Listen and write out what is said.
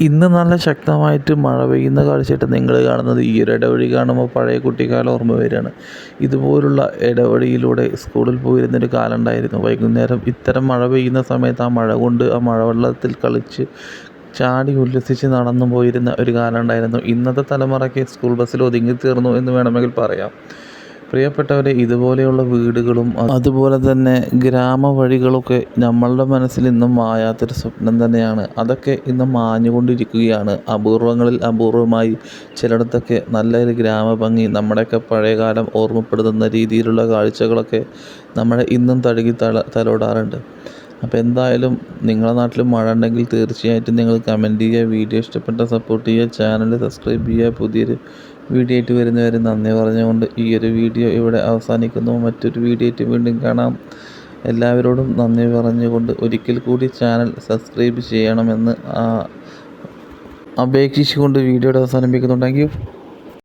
ഇന്ന് നല്ല ശക്തമായിട്ട് മഴ പെയ്യുന്ന കാഴ്ചയായിട്ട് നിങ്ങൾ കാണുന്നത് ഈ ഒരു ഇടവഴി കാണുമ്പോൾ പഴയ കുട്ടിക്കാലം ഓർമ്മ വരികയാണ്. ഇതുപോലുള്ള ഇടവഴിയിലൂടെ സ്കൂളിൽ പോയിരുന്നൊരു കാലം ഉണ്ടായിരുന്നു വൈകുന്നേരം ഇത്തരം മഴ പെയ്യുന്ന സമയത്ത് ആ മഴ കൊണ്ട് ആ മഴവെള്ളത്തിൽ കളിച്ച് ചാടി ഉല്ലസിച്ച് നടന്നു പോയിരുന്ന ഒരു കാലം ഉണ്ടായിരുന്നു ഇന്നത്തെ തലമുറയ്ക്ക് സ്കൂൾ ബസ്സിൽ ഒതുങ്ങി തീർന്നു എന്ന് വേണമെങ്കിൽ പറയാം. പ്രിയപ്പെട്ടവരെ ഇതുപോലെയുള്ള വീടുകളും അതുപോലെ തന്നെ ഗ്രാമവഴികളൊക്കെ നമ്മളുടെ മനസ്സിൽ ഇന്നും മായാത്തൊരു സ്വപ്നം തന്നെയാണ്. അതൊക്കെ ഇന്ന് മാഞ്ഞുകൊണ്ടിരിക്കുകയാണ്. അപൂർവങ്ങളിൽ അപൂർവമായി ചിലയിടത്തൊക്കെ നല്ലൊരു ഗ്രാമഭംഗി നമ്മുടെയൊക്കെ പഴയകാലം ഓർമ്മപ്പെടുത്തുന്ന രീതിയിലുള്ള കാഴ്ചകളൊക്കെ നമ്മളെ ഇന്നും തഴുകി തല തലോടാറുണ്ട്. അപ്പോൾ എന്തായാലും നിങ്ങളുടെ നാട്ടിൽ മഴ ഉണ്ടെങ്കിൽ തീർച്ചയായിട്ടും നിങ്ങൾ കമന്റ് ചെയ്യുക വീഡിയോ ഇഷ്ടപ്പെട്ട സപ്പോർട്ട് ചെയ്യുക ചാനൽ സബ്സ്ക്രൈബ് ചെയ്യുക പുതിയൊരു വീഡിയോ ആയിട്ട് വരുന്നവരെ നന്ദി പറഞ്ഞുകൊണ്ട് ഈ ഒരു വീഡിയോ ഇവിടെ അവസാനിക്കുന്നു. മറ്റൊരു വീഡിയോ ആയിട്ട് വീണ്ടും കാണാം. എല്ലാവരോടും നന്ദി പറഞ്ഞുകൊണ്ട് ഒരിക്കൽ കൂടി ചാനൽ സബ്സ്ക്രൈബ് ചെയ്യണമെന്ന് അപേക്ഷിച്ചുകൊണ്ട് വീഡിയോയുടെ അവസാനിപ്പിക്കുന്നു താങ്ക്